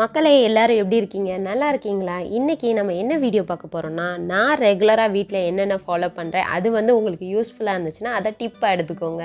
மக்களே எல்லாரும் எப்படி இருக்கீங்க? நல்லா இருக்கீங்களா? இன்றைக்கி நம்ம என்ன வீடியோ பார்க்க போகிறோம்னா நான் ரெகுலராக வீட்டில் என்னென்ன ஃபாலோ பண்ணுறேன் அது வந்து உங்களுக்கு யூஸ்ஃபுல்லாக இருந்துச்சுன்னா அதை டிப்பாக எடுத்துக்கோங்க.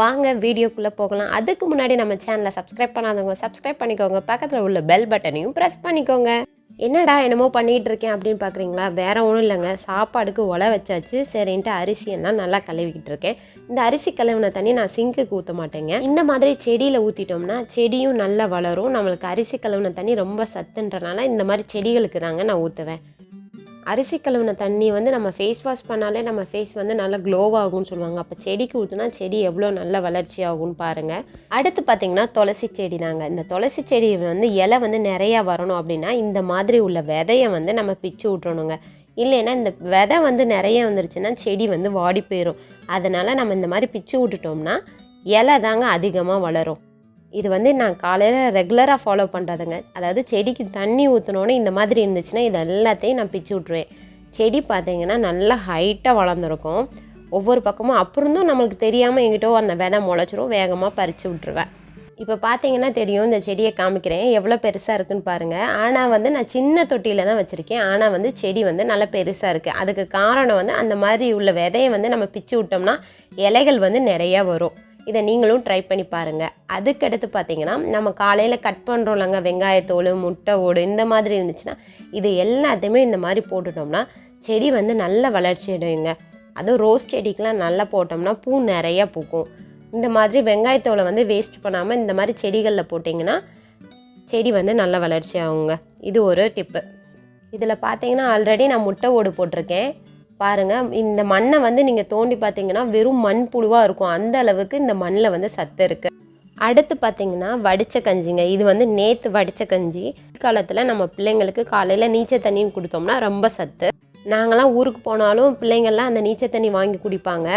வாங்க வீடியோக்குள்ளே போகலாம். அதுக்கு முன்னாடி நம்ம சேனலை சப்ஸ்கிரைப் பண்ணாதவங்க சப்ஸ்கிரைப் பண்ணிக்கோங்க. பக்கத்தில் உள்ள பெல் பட்டனையும் ப்ரெஸ் பண்ணிக்கோங்க. என்னடா என்னமோ பண்ணிகிட்டு இருக்கேன் அப்படின்னு பார்க்குறீங்களா? வேற ஒன்றும் இல்லைங்க. சாப்பாடுக்கு ஒலை வச்சாச்சு. சரின்ட்டு அரிசியெல்லாம் நல்லா கழுவிக்கிட்டு இருக்கேன் இந்த அரிசி கழுவின தண்ணி நான் சிங்குக்கு ஊற்ற மாட்டேங்க. இந்த மாதிரி செடியில் ஊற்றிட்டோம்னா செடியும் நல்லா வளரும். நம்மளுக்கு அரிசி கழுவின தண்ணி ரொம்ப சத்துன்றனால இந்த மாதிரி செடிகளுக்கு தாங்க நான் ஊற்றுவேன் அரிசி கழுவின தண்ணி வந்து நம்ம ஃபேஸ் வாஷ் பண்ணாலே நம்ம ஃபேஸ் வந்து நல்லா க்ளோவாகும்னு சொல்லுவாங்க. அப்போ செடிக்கு ஊற்றுனா செடி எவ்வளோ நல்ல வளர்ச்சி ஆகும்னு பாருங்கள் அடுத்து பார்த்தீங்கன்னா துளசி செடி தாங்க. இந்த துளசி செடி வந்து இலை வந்து நிறையா வரணும் அப்படின்னா இந்த மாதிரி உள்ள விதையை வந்து நம்ம பிச்சு விட்றணுங்க இல்லைன்னா இந்த விதை வந்து நிறைய வந்துருச்சுன்னா செடி வந்து வாடி போயிடும் அதனால் நம்ம இந்த மாதிரி பிச்சு விட்டுட்டோம்னா இலை தாங்க அதிகமாக வளரும். இது வந்து நான் காலையில் ரெகுலராக ஃபாலோ பண்ணுறதுங்க அதாவது செடிக்கு தண்ணி ஊற்றினோன்னே இந்த மாதிரி இருந்துச்சுன்னா இது எல்லாத்தையும் நான் பிச்சு விட்ருவேன் செடி பார்த்திங்கன்னா நல்லா ஹைட்டாக வளர்ந்துருக்கும். ஒவ்வொரு பக்கமும் அப்புறந்தும் நம்மளுக்கு தெரியாமல் எங்கிட்டோ அந்த விதை முளைச்சிரும் வேகமாக பறித்து விட்ருவேன் இப்போ பார்த்தீங்கன்னா தெரியும் இந்த செடியை காமிக்கிறேன். எவ்வளோ பெருசாக இருக்குன்னு பாருங்கள் ஆனால் வந்து நான் சின்ன தொட்டியில் தான் வச்சுருக்கேன். ஆனால் வந்து செடி வந்து நல்லா பெருசாக இருக்குது அதுக்கு காரணம் வந்து அந்த மாதிரி உள்ள விதையை வந்து நம்ம பிச்சு விட்டோம்னா இலைகள் வந்து நிறையா வரும். இதை நீங்களும் ட்ரை பண்ணி பாருங்கள் அதுக்கடுத்து பார்த்தீங்கன்னா நம்ம காலையில் கட் பண்ணுறோம்லங்க வெங்காயத்தோல் முட்டை ஓடு இந்த மாதிரி இருந்துச்சுன்னா இது எல்லாத்தையுமே இந்த மாதிரி போட்டுட்டோம்னா செடி வந்து நல்ல வளர்ச்சி அடையுங்க. அதுவும் ரோஸ் செடிக்கெலாம் நல்லா போட்டோம்னா பூ நிறையா பூக்கும். இந்த மாதிரி வெங்காயத்தோலை வந்து வேஸ்ட் பண்ணாமல் இந்த மாதிரி செடிகளில் போட்டிங்கன்னா செடி வந்து நல்ல வளர்ச்சி ஆகுங்க. இது ஒரு டிப்பு இதில் பார்த்தீங்கன்னா ஆல்ரெடி நான் முட்டை ஓடு போட்டிருக்கேன். பாருங்கள் இந்த மண்ணை வந்து நீங்கள் தோண்டி பார்த்தீங்கன்னா வெறும் மண் புழுவாக இருக்கும். அந்த அளவுக்கு இந்த மண்ணில் வந்து சத்து இருக்குது அடுத்து பார்த்தீங்கன்னா வடித்த கஞ்சிங்க. இது வந்து நேற்று வடித்த கஞ்சி. காலத்தில் நம்ம பிள்ளைங்களுக்கு காலையில் நீச்சல் தண்ணின்னு கொடுத்தோம்னா ரொம்ப சத்து. நாங்களாம் ஊருக்கு போனாலும் பிள்ளைங்கள்லாம் அந்த நீச்சல் தண்ணி வாங்கி குடிப்பாங்க.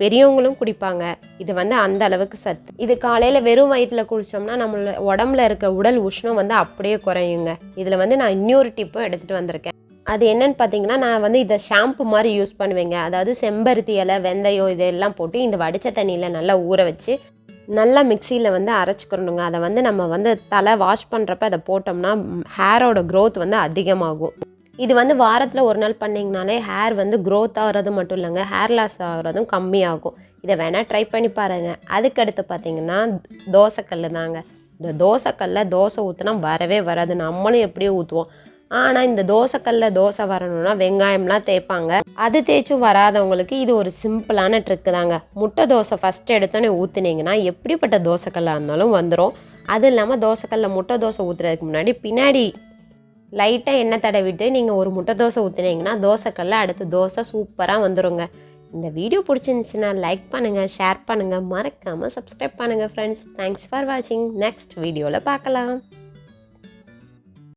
பெரியவங்களும் குடிப்பாங்க. இது வந்து அந்த அளவுக்கு சத்து. இது காலையில் வெறும் வயிற்றில் குடித்தோம்னா நம்மளோட உடம்புல இருக்க உடல் உஷ்ணம் வந்து அப்படியே குறையுங்க. இதில் வந்து நான் இன்னொரு டிப்பும் எடுத்துகிட்டு வந்திருக்கேன். அது என்னன்னு பார்த்தீங்கன்னா நான் வந்து இதை ஷாம்பு மாதிரி யூஸ் பண்ணுவேங்க. அதாவது செம்பருத்தி இலை வெந்தயம் இதெல்லாம் போட்டு இந்த வடித்த தண்ணியில் நல்லா ஊற வச்சு நல்லா மிக்சியில் வந்து அரைச்சிக்கிறணுங்க. அதை வந்து நம்ம வந்து தலை வாஷ் பண்ணுறப்ப அதை போட்டோம்னா ஹேரோட க்ரோத் வந்து அதிகமாகும். இது வந்து வாரத்தில் ஒரு நாள் பண்ணிங்கனாலே ஹேர் வந்து க்ரோத் ஆகிறது மட்டும் இல்லைங்க. ஹேர் லாஸ் ஆகிறதும் கம்மியாகும். இதை வேணால் ட்ரை பண்ணி பாருங்கள் அதுக்கடுத்து பார்த்தீங்கன்னா தோசைக்கல் தாங்க. இந்த தோசைக்கல்ல தோசை ஊற்றினா வரவே வராது. நம்மளும் எப்படியோ ஊற்றுவோம் ஆனால் இந்த தோசைக்கல்ல தோசை வரணும்னா வெங்காயம்லாம் தேய்ப்பாங்க. அது தேய்ச்சும் வராதவங்களுக்கு இது ஒரு சிம்பிளான ட்ரிக்கு தாங்க. முட்டை தோசை ஃபஸ்ட்டு எடுத்தோன்னே ஊற்றுனீங்கன்னா எப்படிப்பட்ட தோசைக்கல்லாக இருந்தாலும் வந்துடும் அது இல்லாமல் தோசைக்கல்ல முட்டை தோசை ஊற்றுறதுக்கு முன்னாடி பின்னாடி லைட்டாக எண்ணெய் தடவிட்டு நீங்கள் ஒரு முட்டை தோசை ஊற்றுனீங்கன்னா தோசைக்கல்ல அடுத்து தோசை சூப்பராக வந்துடுங்க இந்த வீடியோ பிடிச்சிருந்துச்சுன்னா லைக் பண்ணுங்கள் ஷேர் பண்ணுங்கள் மறக்காமல் சப்ஸ்கிரைப் பண்ணுங்கள் ஃப்ரெண்ட்ஸ் தேங்க்ஸ் ஃபார் வாட்சிங் நெக்ஸ்ட் வீடியோவில் பார்க்கலாம்.